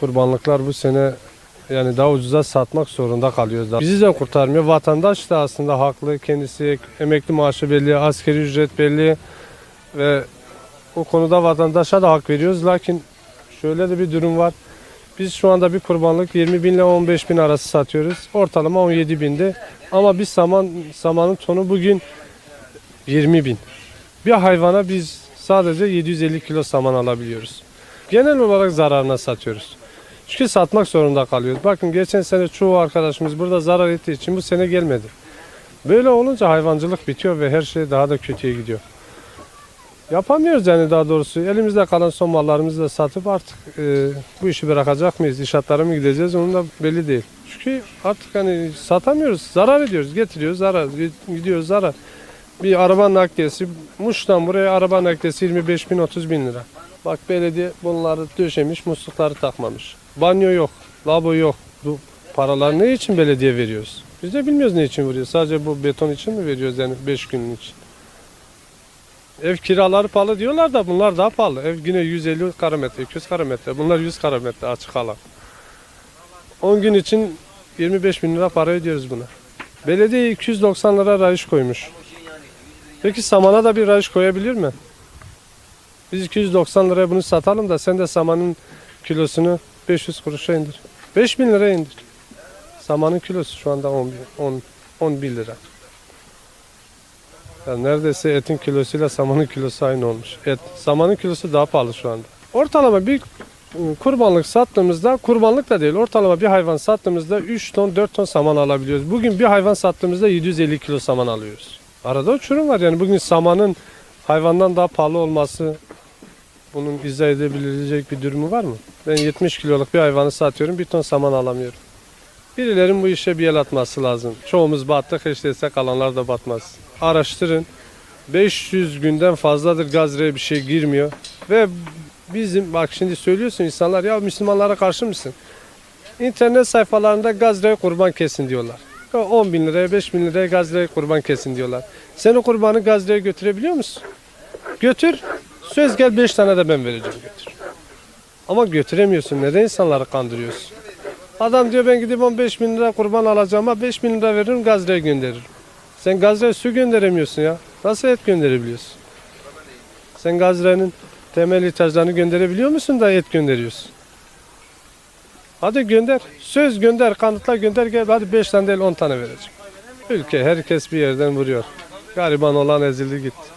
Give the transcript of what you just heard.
kurbanlıklar bu sene yani daha ucuza satmak zorunda kalıyoruz. Bizi de kurtarmıyor. Vatandaş da aslında haklı. Kendisi emekli maaşı belli, askeri ücret belli ve o konuda vatandaşa da hak veriyoruz. Lakin şöyle de bir durum var. Biz şu anda bir kurbanlık 20 bin ile 15 bin arası satıyoruz. Ortalama 17 bindi. Ama biz saman, samanın tonu bugün 20 bin. Bir hayvana biz sadece 750 kilo saman alabiliyoruz. Genel olarak zararına satıyoruz. Çünkü satmak zorunda kalıyoruz. Bakın geçen sene çoğu arkadaşımız burada zarar ettiği için bu sene gelmedi. Böyle olunca hayvancılık bitiyor ve her şey daha da kötüye gidiyor. Yapamıyoruz yani daha doğrusu. Elimizde kalan son mallarımızı da satıp artık e, bu işi bırakacak mıyız? İnşaatlara mı gideceğiz? Onun da belli değil. Çünkü artık hani satamıyoruz. Zarar ediyoruz. Getiriyoruz zarar. Gidiyoruz zarar. Bir araba nakliyesi Muş'tan buraya araba nakliyesi 25 bin 30 bin lira. Bak belediye bunları döşemiş muslukları takmamış. Banyo yok. Lavabo yok. Bu paralar ne için belediye veriyoruz? Biz de bilmiyoruz ne için veriyoruz. Sadece bu beton için mi veriyoruz yani 5 günün için? Ev kiraları pahalı diyorlar da bunlar daha pahalı. Ev yine 150 karametre, 200 karametre. Bunlar 100 karametre açık alan. 10 gün için 25 bin lira para ödüyoruz buna. Belediye 290 lira rayış koymuş. Peki samana da bir rayış koyabilir mi? Biz 290 liraya bunu satalım da sen de samanın kilosunu 500 kuruşa indir. 5000 liraya indir. Samanın kilosu şu anda 10, bin- 10, 11 lira. Yani neredeyse etin kilosuyla samanın kilosu aynı olmuş. Et, samanın kilosu daha pahalı şu anda. Ortalama bir ıı, kurbanlık sattığımızda, kurbanlık da değil, ortalama bir hayvan sattığımızda 3 ton 4 ton saman alabiliyoruz. Bugün bir hayvan sattığımızda 750 kilo saman alıyoruz. Arada uçurum var yani bugün samanın hayvandan daha pahalı olması bunun izah edebilecek bir durumu var mı? Ben 70 kiloluk bir hayvanı satıyorum, bir ton saman alamıyorum. Birilerin bu işe bir el atması lazım. Çoğumuz battık, hiç değilse kalanlar da batmaz. Araştırın. 500 günden fazladır Gazze'ye bir şey girmiyor. Ve bizim, bak şimdi söylüyorsun insanlar ya Müslümanlara karşı mısın? İnternet sayfalarında Gazze'ye kurban kesin diyorlar. Ya 10 bin liraya, 5 bin liraya Gazze'ye kurban kesin diyorlar. Sen o kurbanı Gazze'ye götürebiliyor musun? Götür. Söz gel 5 tane de ben vereceğim götür. Ama götüremiyorsun. Neden insanları kandırıyorsun? Adam diyor ben gidip 15 bin lira kurban alacağım ama 5 bin lira veririm Gazze'ye gönderirim. Sen Gazze'ye su gönderemiyorsun ya. Nasıl et gönderebiliyorsun? Sen Gazze'nin temel ihtiyaçlarını gönderebiliyor musun da et gönderiyorsun? Hadi gönder. Söz gönder, kanıtla gönder gel. Hadi 5 tane değil 10 tane vereceğim. Ülke herkes bir yerden vuruyor. Gariban olan ezildi gitti.